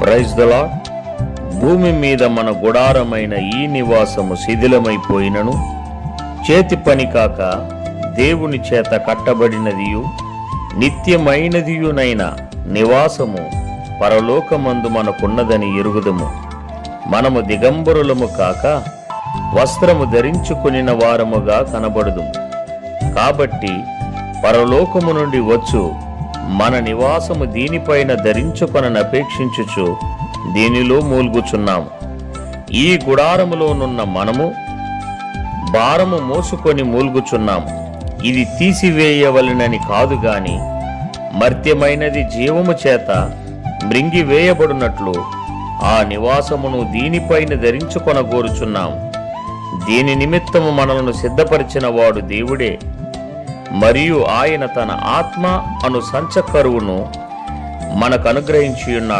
Praise దలా భూమి మీద మన గుడారమైన ఈ నివాసము శిథిలమైపోయినను. చేతి పని కాక దేవుని చేత కట్టబడినదియు. నిత్యమైనదియునైన నివాసము పరలోకమందు మనకున్నదని ఎరుగుదము. మనము దిగంబరులము కాక వస్త్రము ధరించుకునిన వారముగా కనబడుదుము. కాబట్టి పరలోకము నుండి వచ్చు మన నివాసము దీనిపైన ధరించుకొనని అపేక్షించుచు దీనిలో మూల్గుచున్నాము. ఈ గుడారములోనున్న మనము భారము మోసుకొని మూల్గుచున్నాము. ఇది తీసివేయవలెనని కాదు గాని మర్త్యమైనది జీవము చేత మృంగివేయబడినట్లు ఆ నివాసమును దీనిపైన ధరించుకొనగోరుచున్నాము. దీని నిమిత్తము మనలను సిద్ధపరిచిన వాడు దేవుడే. మరియు ఆయన తన ఆత్మ అను సంచకరువును మనకు అనుగ్రహించి ఉన్నాడు.